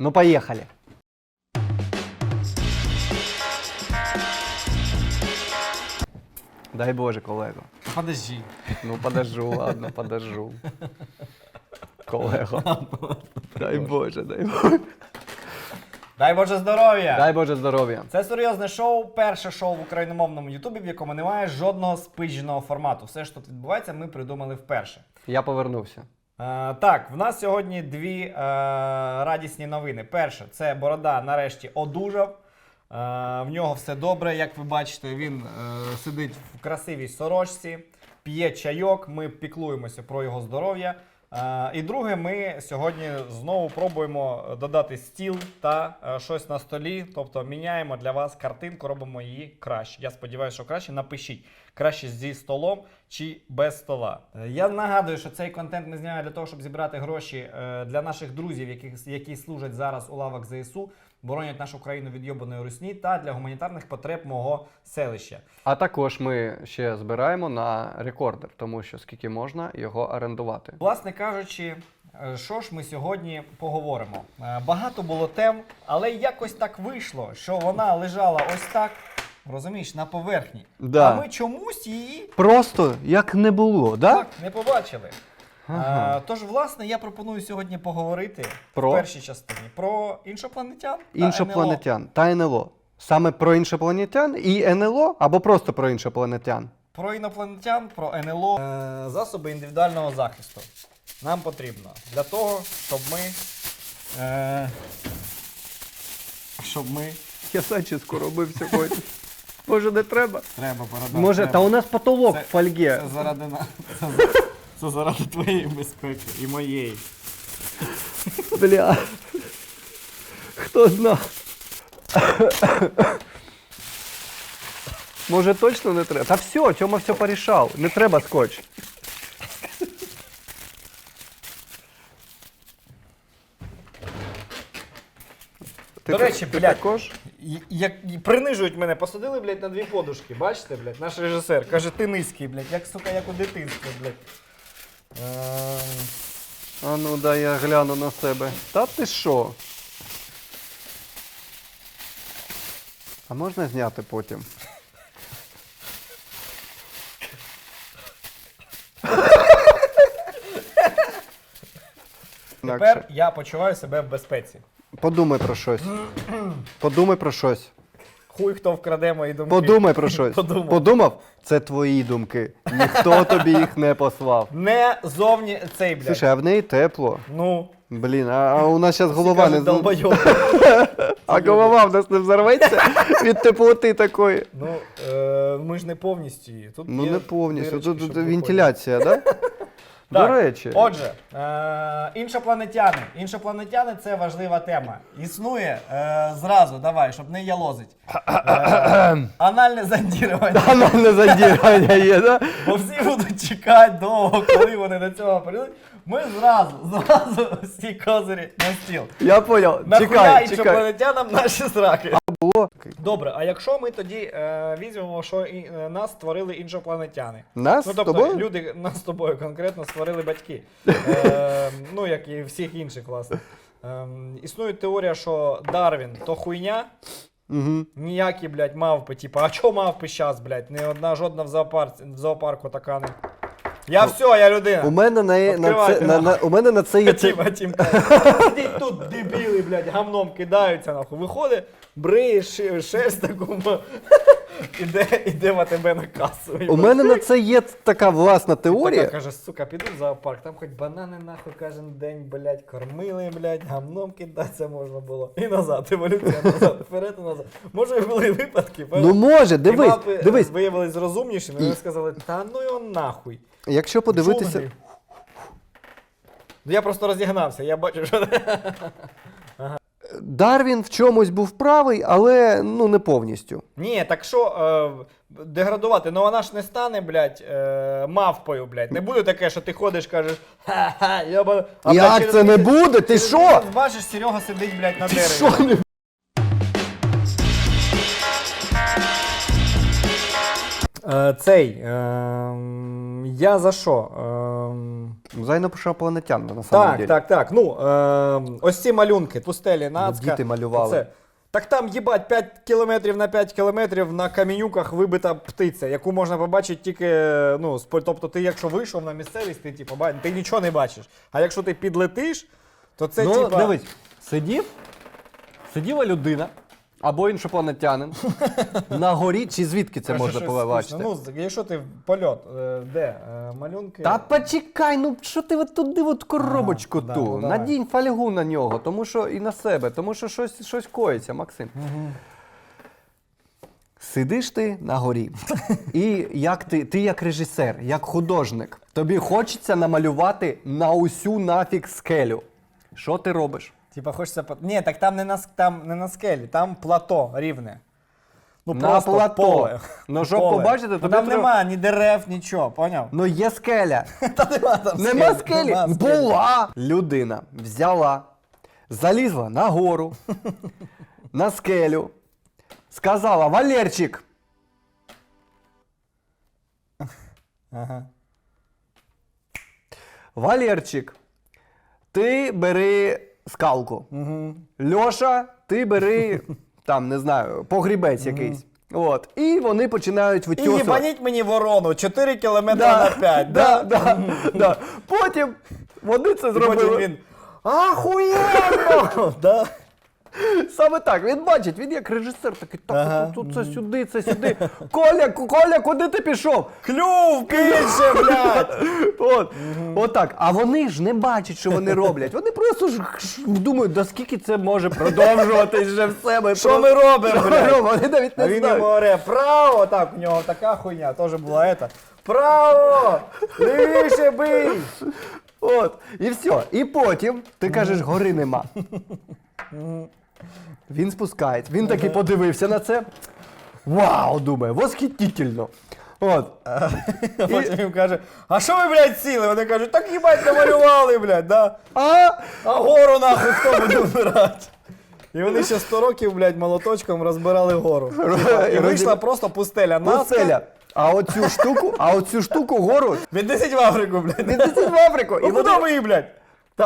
Ну, поехали. Дай Боже, колего. Подожди. Ну, подожжу, ладно, подожжу. Колего. Дай Боже, дай Боже. Дай Боже здоров'я! Дай Боже здоров'я. Це серйозне шоу, перше шоу в україномовному Ютубі, в якому немає жодного спидженого формату. Все, що тут відбувається, ми придумали вперше. Я повернувся. Е, так, в нас сьогодні дві е, радісні новини. Перше, це Борода нарешті одужав. Е, в нього все добре. Як ви бачите, він е, сидить в красивій сорочці, п'є чайок. Ми піклуємося про його здоров'я. Е, і друге, ми сьогодні знову пробуємо додати стіл та е, щось на столі. Тобто міняємо для вас картинку, робимо її краще. Я сподіваюся, що краще. Напишіть краще зі столом чи без стола. Е, Я нагадую, що цей контент ми знімаємо для того, щоб зібрати гроші для наших друзів, які, які служать зараз у лавах ЗСУ, боронять нашу країну від йобаної русні, та для гуманітарних потреб мого селища. А також ми ще збираємо на рекордер, тому що скільки можна його орендувати. Власне кажучи, е, що ж ми сьогодні поговоримо? Е, Багато було тем, але якось так вийшло, що вона лежала ось так, розумієш, на поверхні. Да. А ми чомусь її Просто як не було, да? так не побачили. Ага. Е, Тож, власне, я пропоную сьогодні поговорити Про? в першій частині про іншопланетян. та Іншопланетян та НЛО. Саме про іншопланетян і НЛО або просто про іншопланетян. НЛО. Про інопланетян, про НЛО. Е, Засоби індивідуального захисту. Нам потрібно для того, щоб ми. Е, щоб ми. Я зачіску робив сьогодні. Може, не треба? Треба борода. Може, треба. та у нас потолок Це- в фольгі. Це заради на... це, за- це заради твоєї безпеки і моєї. Бля. Хто знав? Може точно не треба? Та все, Тьома все порішав. Не треба скотч. Ти До речі, ти блядь. також? І- Як і принижують мене, посадили, блядь, на дві подушки. Бачите, блядь, наш режисер. Каже, ти низький, блядь, як сука, як у дитинстві, блядь. А ну дай я гляну на себе. Та ти що? А можна зняти потім? Тепер я почуваю себе в безпеці. Подумай про щось. Подумай про щось. Хуй хто вкраде мої думки. Подумай про щось. Подумав. Подумав? Це твої думки. Ніхто тобі їх не послав. Не зовні цей, блядь. Слушай, а в неї тепло. Ну, Блін, а, а у нас зараз голова не долбойоб. А голова в нас не взорветься від теплоти такої. Ну, е, ми ж не повністю. Тут Ну є не повністю. дирочки, Тут, щоб тут виходити. вентиляція, да? До речі. Отже, е, іншопланетяни. Іншопланетяни це важлива тема. Існує е, зразу, давай, щоб не ялозить. Е, анальне зондірування. Анальне задірання є, да? Бо всі будуть чекати довго, коли вони до цього прийдуть. Ми зразу, зразу всі козирі на стіл. Я понял. Нахуя Чекай, чекай. іншопланетянам наші сраки? Було. Добре, а якщо ми тоді е, візьмемо, що і, е, нас створили іншопланетяни? Нас Ну, тобто, тобою? люди нас з тобою конкретно створили батьки. Е, ну, як і всіх інших, власне. Ем, існує теорія, що Дарвін то хуйня, Угу. ніякі, блядь, мавпи, типа, а чого мавпи щас, блядь? Не одна жодна в, зоопар... в зоопарку така не. Я все, я людина. У мене на, на, Відкривайте, це, на, на, у мене на це є Тім, Сидіть тут, дебіли, блядь, гамном кидаються, нахуй. Виходить, бриє шерсть таку, м, іде, іде в АТБ на касу. У мене на це є така власна Така теорія. каже, сука, піду в зоопарк, там хоч банани нахуй кожен день, блядь, кормили, блядь, гамном кидатися можна було. І назад, еволюція назад, вперед і назад. Може, були випадки, Ну може, дивись, мавпи дивись. виявились розумнішими, і вони сказали, та ну його нахуй. Якщо подивитися. Джунгли. Ну, Я просто розігнався, я бачу, що Дарвін в чомусь був правий, але ну не повністю. Ні, так що е, деградувати? Ну вона ж не стане, блядь, е, мавпою, блядь. Не буде таке, що ти ходиш, кажеш, ха-ха, йоба. А, блядь, Як через це не місяць- буде? Ти через що? місяць Бачиш, Серега сидить, блядь, на Ти дереві. що не Е, цей. Е, я за що? За інопланетян, на самом так, деле. так, так. Ну, ем, ось ці малюнки, пустелі, нацка. діти малювали. Це. Так там, їбать, 5 кілометрів на 5 кілометрів на камінюках вибита птиця, яку можна побачити тільки. Ну, з поль- тобто, ти, якщо вийшов на місцевість, ти, типу, ба- ти нічого не бачиш. А якщо ти підлетиш, то це ну, типа. дивись, сидів, сиділа людина або іншопланетянин на горі, чи звідки це можна побачити? Ну, якщо ти в польот, е, де? Е, малюнки. Та почекай, ну що ти от туди от коробочку Ага, да, ту? ну давай. Надінь фольгу на нього, тому що і на себе, тому що щось, щось коїться, Максим. Сидиш ти на горі, і як ти, ти як режисер, як художник, тобі хочеться намалювати на усю нафіг скелю. Що ти робиш? Типа хочеться. по- Ні, так там не на, там не на скелі, там плато рівне. Ну, На просто плато. поле. Ну, щоб Поле. побачити, Ну, тобі там треба- нема ні дерев, нічого, поняв? Ну є скеля. Та нема там Нема скелі. нема Була. Людина взяла, залізла на гору, на скелю, сказала: Валерчик, Ага. Валерчик, ти бери скалку. Угу. Льоша, ти бери там, не знаю, погрібець якийсь. От. І вони починають І витьосувати. їбаніть мені ворону 4 кілометри Да, на 5, да, да? да, да. Потім вони це І потім він. Ахуєнно! да? Саме так, він бачить, він як режисер такий, так, Ага. тут, тут це сюди, це сюди. Коля, Коля, куди ти пішов? Клюв більше, блядь! От, отак. А вони ж не бачать, що вони роблять. Вони просто ж ж думають, да скільки це може продовжуватись вже в себе. Що ми робимо, Що блядь? робимо? Вони навіть А не він знають. йому говорить, право, так, у нього така хуйня, теж була ета. Право! Лівіше бий! От, і все. І потім ти кажеш, гори нема. Він спускається. Він такий подивився на це. Вау, думає, восхитительно. От. А потім їм каже, а що ви, блядь, сіли? Вони кажуть, так їбать намалювали, блядь, да? А А гору нахуй хто буде вбирати? І вони ще 100 років, блядь, молоточком розбирали гору. І вийшла просто пустеля. Пустеля. А оцю штуку, а оцю штуку гору Віднесіть в Африку, блядь. віднесіть в Африку. Ну І куди вони ми її, блядь?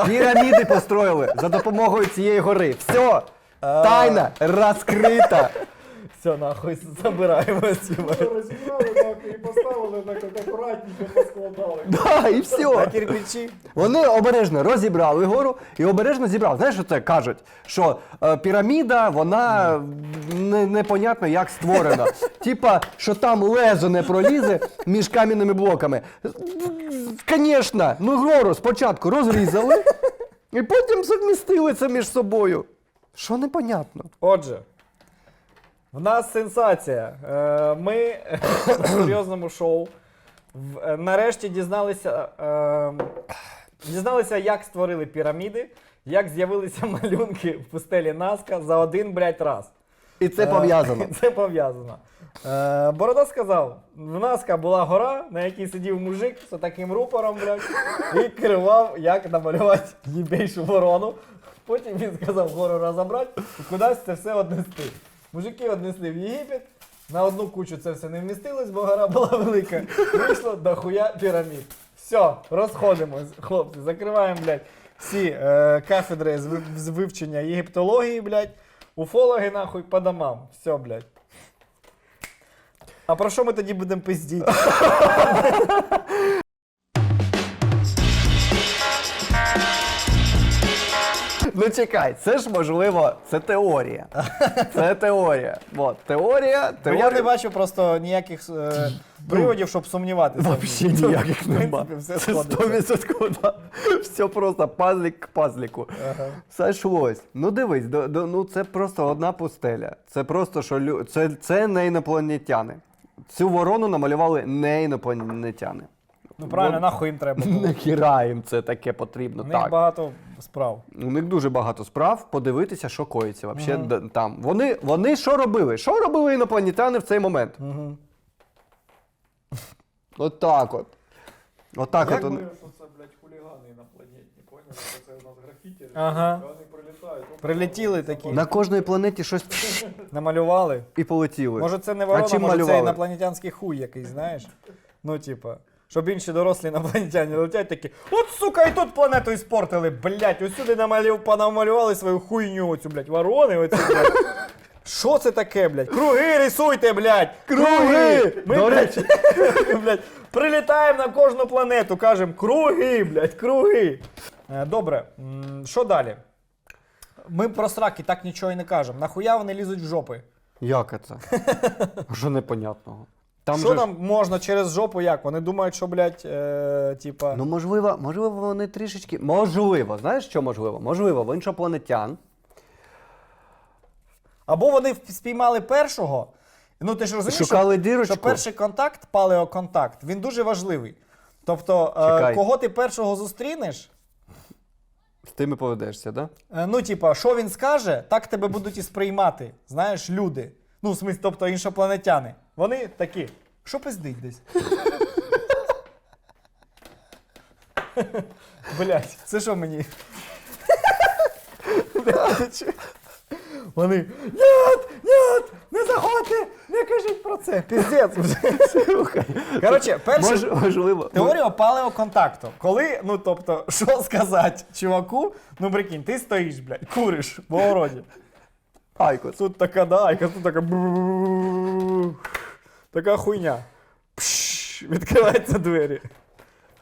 піраміди построїли за допомогою цієї гори. Все. Тайна розкрита. Все, нахуй, забираємо ці. Розібрали так і поставили так от акуратненько поскладали. Да, і На все. кирпичі. Вони обережно розібрали гору і обережно зібрали. Знаєш, що це кажуть? Що е, піраміда, вона не, непонятно як створена. Типа, що там лезо не пролізе між кам'яними блоками. Звісно, ну гору спочатку розрізали і потім совмістили це між собою. Що непонятно? Отже, в нас сенсація. Е, Ми в серйозному шоу в- е, нарешті дізналися, е, дізналися, як створили піраміди, як з'явилися малюнки в пустелі Наска за один, блядь, раз. І це пов'язано. Це пов'язано. Е, Борода сказав: в Наска була гора, на якій сидів мужик з таким рупором, блядь, і керував, як намалювати їбейшу ворону. Потім він сказав гору розібрати кудись це все однести. Мужики однесли в Єгипет, на одну кучу це все не вмістилось, бо гора була велика. Вийшло до хуя пірамід. Все, розходимось, хлопці, закриваємо, блядь, всі е, кафедри з, з вивчення єгиптології, блядь. Уфологи нахуй по домам. Все, блядь. А про що ми тоді будемо пиздіти? Ну чекай, це ж можливо, це теорія. Це теорія. От, теорія, теорія. я не бачу просто ніяких е, приводів, щоб сумніватися. Тобто, ніяких в нема. принципі, все Це сходиться. 100% да. Все просто пазлик к пазлику. Ага. Сошлось. Ну дивись, до, до, ну це просто одна пустеля. Це просто що лю... це, це не інопланетяни. Цю ворону намалювали не інопланетяни. Ну правильно, нахуй їм треба було. Нахіра їм це таке потрібно. У них так. багато справ. У них дуже багато справ подивитися, що коїться вообще д- там. Вони, вони що робили? Що робили інопланетяни в цей момент? Угу. От так от. От так Як от. вони- Думаю, що це, блядь, хулігани інопланетні, поняв? Що це у нас графіті. Ага. Вони прилітають. оп, Прилетіли такі, На кожній планеті щось намалювали. і полетіли. Може це не ворона, чим може це малювали? інопланетянський хуй якийсь, знаєш? Ну, типа, щоб інші дорослі на інопланетяни летять такі. От, сука, і тут планету іспортили, блять, усюди намалів, понамалювали свою хуйню, оцю, блять, ворони, оцю, блять. Що це таке, блядь? Круги рисуйте, блядь! Круги! Ми, До речі. блядь, прилітаємо на кожну планету, кажемо круги, блядь, круги. Е, добре, що далі? Ми про сраки так нічого і не кажемо. Нахуя вони лізуть в жопи? Як це? Що непонятного? Там Що же там можна через жопу як? Вони думають, що, блядь, е, типа. Ну, можливо, можливо, вони трішечки. Можливо, знаєш, що можливо? Можливо, в іншопланетян. Або вони спіймали першого. Ну ти ж розумієш, що- дірочку. що перший контакт, палеоконтакт, він дуже важливий. Тобто, е, кого ти першого зустрінеш, З тими поведешся, да? е, ну, типа, що він скаже, так тебе будуть і сприймати. Знаєш, люди. Ну, в смислі, тобто іншопланетяни. Вони такі, що пиздить десь. Блять, це що мені? Вони. Нет, нет, не заходьте, не кажіть про це. Піздець вже. Коротше, перше, Мож- можливо. Теорія палеоконтакту. Коли, ну тобто, що сказати чуваку, ну прикинь, ти стоїш, блядь, куриш в огороді. Айкос. Тут така дайка, тут така. бру. Така хуйня. Пшш, відкриваються двері.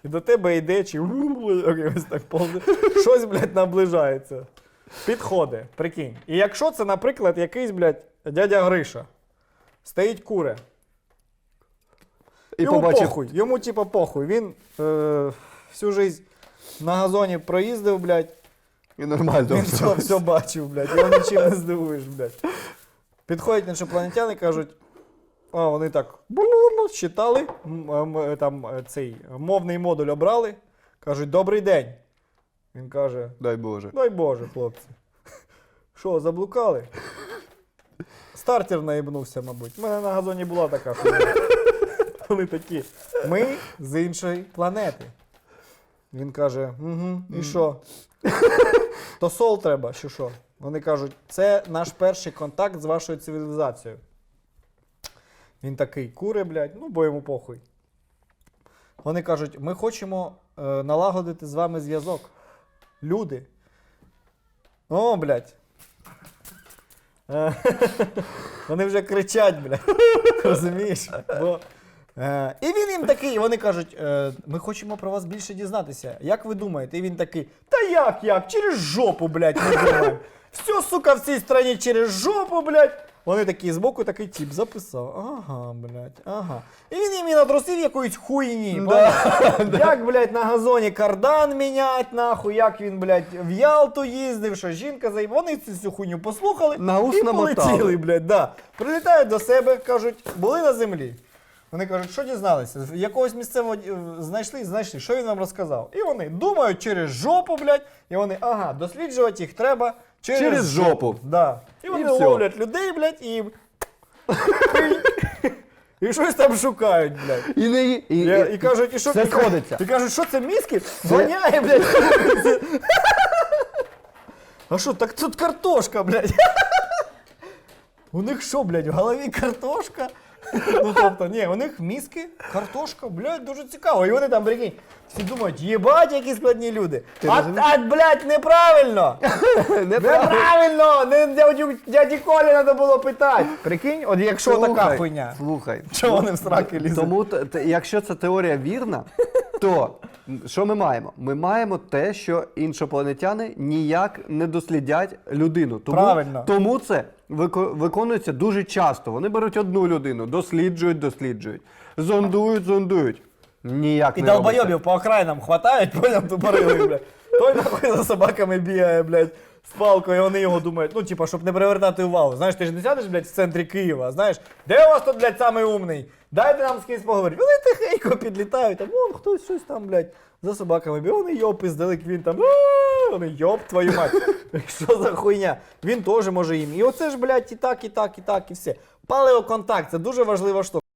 І до тебе йде чи ось так повне. Щось, блядь, наближається. Підходить, прикинь. І якщо це, наприклад, якийсь, блядь, дядя Гриша, стоїть куре. І Йому побачив. похуй, йому, типа, похуй. Він е, всю жизнь на газоні проїздив, блядь. І нормально. Він все, все бачив, блядь. Його нічим не здивуєш, блядь. Підходять іншопланетяни і кажуть, а вони так е, там е, цей мовний модуль обрали, кажуть, добрий день. Він каже, Дай Боже. дай Боже, хлопці. Що, заблукали? Стартер наїбнувся, мабуть. У мене на газоні була така хуйня. Вони такі. Ми з іншої планети. Він каже: угу, і що? То сол треба, чи що? Вони кажуть, це наш перший контакт з вашою цивілізацією. Він такий куре, блядь, ну бо йому похуй. Вони кажуть, ми хочемо е, налагодити з вами зв'язок. Люди. О, блядь. Е, Вони вже кричать, блядь. Розумієш? Бо, е, і він їм такий, вони кажуть: е, ми хочемо про вас більше дізнатися. Як ви думаєте? І він такий, та як, як? Через жопу, блядь, ми думаємо. Все, сука, в цій страні через жопу, блядь. Вони такі збоку такий тип записав. Ага, блядь, ага. І він їм і надросив якоїсь хуйні. поняв? Як, блядь, на газоні кардан мінять, нахуй, як він, блядь, в Ялту їздив, що жінка заїб. Вони цю всю хуйню послухали На ус і намотали. полетіли, блядь, да. Прилітають до себе, кажуть, були на землі. Вони кажуть, що дізналися? Якогось місцевого е, знайшли, знайшли, що він вам розказав. І вони думають через жопу, блядь, і вони, ага, досліджувати їх треба через, Через жопу. Да. І вони всьо. ловлять людей, блядь, і. І щось там шукають, блядь. І не і, і, Я- І кажуть, і що все і кажуть- сходиться. І кажуть, що це мізки? Воняє, блядь. А що, так тут картошка, блядь. У них що, блядь, в голові картошка? Ну тобто, ні, у них мізки, картошка, блядь, дуже цікаво. І вони там, прикинь, всі думають, єбать, які складні люди. А, розумієш? а, блядь, неправильно! Неправильно! Не дядю, дяді Колі треба було питати. Прикинь, от якщо така Слухай, хуйня. Слухай. Чого вони в сраки лізуть? Тому, т- т- якщо ця теорія вірна, то що ми маємо? Ми маємо те, що іншопланетяни ніяк не дослідять людину. Тому, Правильно. Тому це вико- виконується дуже часто. Вони беруть одну людину, досліджують, досліджують, зондують, зондують. Ніяк І не робиться. долбойобів по окраїнам хватають, поняв, тупорили, блядь. Той нахуй за собаками бігає, блядь, з палкою, і вони його думають, ну, типа, щоб не привертати увагу. Знаєш, ти ж не сядеш, блядь, в центрі Києва, знаєш, де у вас тут, блядь, самий умний? Дайте нам з кимось поговорити. Вони тихенько підлітають, а вон хтось щось там, блядь, за собаками бігає, вони йопи здалек, він там, вони йоп твою мать. Що за хуйня? Він теж може їм. І оце ж, блядь, і так, і так, і так, і все. Палеоконтакт це дуже важлива штука.